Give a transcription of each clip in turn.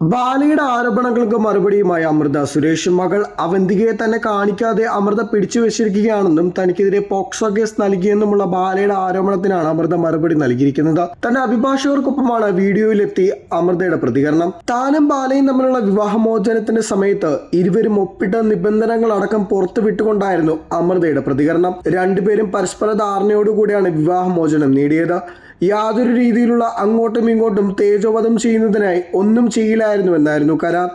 ബാലയുടെ ആരോപണങ്ങൾക്ക് മറുപടിയുമായി അമൃത. സുരേഷ് മകൾ അവന്തികയെ തന്നെ കാണിക്കാതെ അമൃത പിടിച്ചു വെച്ചിരിക്കുകയാണെന്നും തനിക്കെതിരെ പോക്സോ കേസ് നൽകിയെന്നുമുള്ള ബാലയുടെ ആരോപണത്തിനാണ് അമൃത മറുപടി നൽകിയിരിക്കുന്നത്. തന്റെ അഭിഭാഷകർക്കൊപ്പമാണ് വീഡിയോയിലെത്തി അമൃതയുടെ പ്രതികരണം. താനും ബാലയും തമ്മിലുള്ള വിവാഹമോചനത്തിന്റെ സമയത്ത് ഇരുവരും ഒപ്പിട്ട നിബന്ധനകൾ അടക്കം പുറത്തുവിട്ടുകൊണ്ടായിരുന്നു അമൃതയുടെ പ്രതികരണം. രണ്ടുപേരും പരസ്പര ധാരണയോടുകൂടിയാണ് വിവാഹമോചനം നേടിയത്. യാതൊരു രീതിയിലുള്ള അങ്ങോട്ടും ഇങ്ങോട്ടും തേജോവധം ചെയ്യുന്നതിനായി ഒന്നും ചെയ്യില്ലായിരുന്നുവെന്നായിരുന്നു കരാർ.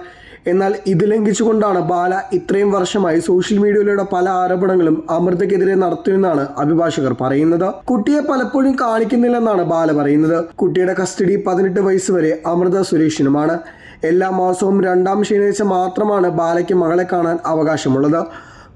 എന്നാൽ ഇത് ലംഘിച്ചുകൊണ്ടാണ് ബാല ഇത്രയും വർഷമായി സോഷ്യൽ മീഡിയയിലൂടെ പല ആരോപണങ്ങളും അമൃതയ്ക്കെതിരെ നടത്തുമെന്നാണ് അഭിഭാഷകർ പറയുന്നത്. കുട്ടിയെ പലപ്പോഴും കാണിക്കുന്നില്ലെന്നാണ് ബാല പറയുന്നത്. കുട്ടിയുടെ കസ്റ്റഡി പതിനെട്ട് വയസ്സ് വരെ അമൃത സുരേഷിനുമാണ്. എല്ലാ മാസവും രണ്ടാം ശനിയാഴ്ച മാത്രമാണ് ബാലയ്ക്ക് മകളെ കാണാൻ അവകാശമുള്ളത്.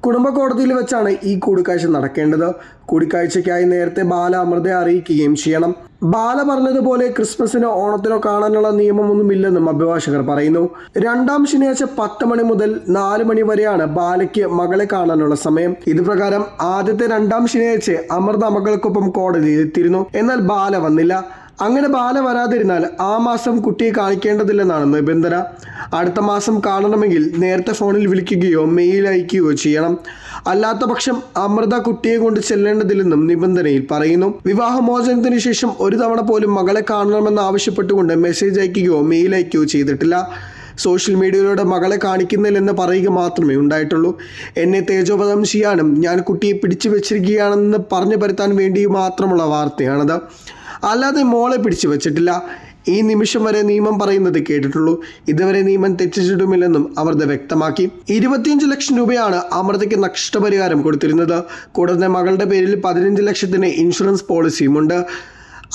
കുടുംബ കോടതിയിൽ വെച്ചാണ് ഈ കൂടിക്കാഴ്ച നടക്കേണ്ടത്. കൂടിക്കാഴ്ചയ്ക്കായി നേരത്തെ ബാല അമൃതയെ അറിയിക്കുകയും ചെയ്യണം. ബാല പറഞ്ഞതുപോലെ ക്രിസ്മസിനോ ഓണത്തിനോ കാണാനുള്ള നിയമമൊന്നുമില്ലെന്നും അഭിഭാഷകർ പറയുന്നു. രണ്ടാം ശനിയാഴ്ച പത്ത് മണി മുതൽ നാല് മണി വരെയാണ് ബാലയ്ക്ക് മകളെ കാണാനുള്ള സമയം. ഇത് പ്രകാരം ആദ്യത്തെ രണ്ടാം ശനിയാഴ്ച അമൃത മകൾക്കൊപ്പം കോടതിയിൽ എത്തിയിരുന്നു. എന്നാൽ ബാല വന്നില്ല. അങ്ങനെ ബാല വരാതിരുന്നാൽ ആ മാസം കുട്ടിയെ കാണിക്കേണ്ടതില്ലെന്നാണ് നിബന്ധന. അടുത്ത മാസം കാണണമെങ്കിൽ നേരത്തെ ഫോണിൽ വിളിക്കുകയോ മെയിൽ അയക്കുകയോ ചെയ്യണം. അല്ലാത്ത പക്ഷം അമൃത കുട്ടിയെ കൊണ്ട് ചെല്ലേണ്ടതില്ലെന്നും നിബന്ധനയിൽ പറയുന്നു. വിവാഹമോചനത്തിന് ശേഷം ഒരു തവണ പോലും മകളെ കാണണമെന്ന് ആവശ്യപ്പെട്ടുകൊണ്ട് മെസ്സേജ് അയക്കുകയോ മെയിൽ അയക്കുകയോ ചെയ്തിട്ടില്ല. സോഷ്യൽ മീഡിയയിലൂടെ മകളെ കാണിക്കുന്നില്ലെന്ന് പറയുക മാത്രമേ ഉണ്ടായിട്ടുള്ളൂ. എന്നെ തേജോപതം ചെയ്യാനും ഞാൻ കുട്ടിയെ പിടിച്ചു വെച്ചിരിക്കുകയാണെന്ന് പറഞ്ഞു പരത്താൻ വേണ്ടി മാത്രമുള്ള വാർത്തയാണത്. അല്ലാതെ മോളെ പിടിച്ചു വച്ചിട്ടില്ല. ഈ നിമിഷം വരെ നിയമം പറയുന്നത് കേട്ടിട്ടുള്ളൂ. ഇതുവരെ നിയമം തെറ്റിച്ചിട്ടുമില്ലെന്നും അമൃത വ്യക്തമാക്കി. ഇരുപത്തിയഞ്ച് ലക്ഷം രൂപയാണ് അമൃതയ്ക്ക് നഷ്ടപരിഹാരം കൊടുത്തിരുന്നത്. കൂടാതെ മകളുടെ പേരിൽ പതിനഞ്ച് ലക്ഷത്തിന് ഇൻഷുറൻസ് പോളിസിയുമുണ്ട്.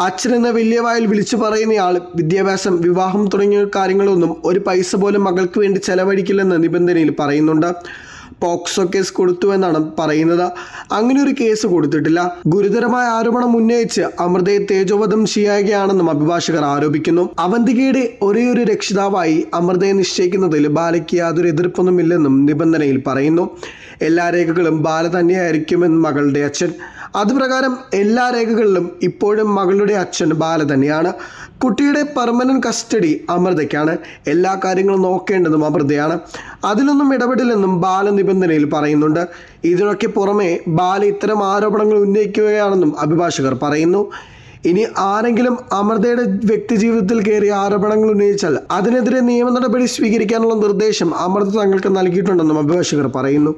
അച്ഛൻ എന്ന വലിയ വായിൽ വിളിച്ചു പറയുന്നയാൾ വിദ്യാഭ്യാസം വിവാഹം തുടങ്ങിയ കാര്യങ്ങളൊന്നും ഒരു പൈസ പോലും മകൾക്ക് വേണ്ടി ചെലവഴിക്കില്ലെന്ന് നിബന്ധനയിൽ പറയുന്നുണ്ട്. പോക്സോ കേസ് കൊടുത്തു എന്നാണ് പറയുന്നത്. അങ്ങനെ ഒരു കേസ് കൊടുത്തിട്ടില്ല. ഗുരുതരമായ ആരോപണം ഉന്നയിച്ച് അമൃതയെ തേജോവധം ചെയ്യുകയാണെന്നും അഭിഭാഷകർ ആരോപിക്കുന്നു. അവന്തികയുടെ ഒരേ ഒരു രക്ഷിതാവായി അമൃതയെ നിശ്ചയിക്കുന്നതിൽ ബാലയ്ക്ക് യാതൊരു എതിർപ്പൊന്നുമില്ലെന്നും നിബന്ധനയിൽ പറയുന്നു. എല്ലാ രേഖകളും ബാല തന്നെയായിരിക്കുമെന്ന് മകളുടെ അച്ഛൻ അതുപ്രകാരം എല്ലാ രേഖകളിലും ഇപ്പോഴും മകളുടെ അച്ഛൻ ബാല തന്നെയാണ്. കുട്ടിയുടെ പെർമനന്റ് കസ്റ്റഡി അമൃതയ്ക്കാണ്. എല്ലാ കാര്യങ്ങളും നോക്കേണ്ടതും അമൃതയാണ്. അതിലൊന്നും ഇടപെടില്ലെന്നും ബാല നിബന്ധനയിൽ പറയുന്നുണ്ട്. ഇതിനൊക്കെ പുറമെ ബാല ഇത്തരം ആരോപണങ്ങൾ ഉന്നയിക്കുകയാണെന്നും അഭിഭാഷകർ പറയുന്നു. ഇനി ആരെങ്കിലും അമൃതയുടെ വ്യക്തിജീവിതത്തിൽ കയറി ആരോപണങ്ങൾ ഉന്നയിച്ചാൽ അതിനെതിരെ നിയമ നടപടി സ്വീകരിക്കാനുള്ള നിർദ്ദേശം അമൃത തങ്ങൾക്ക് നൽകിയിട്ടുണ്ടെന്നും അഭിഭാഷകർ പറയുന്നു.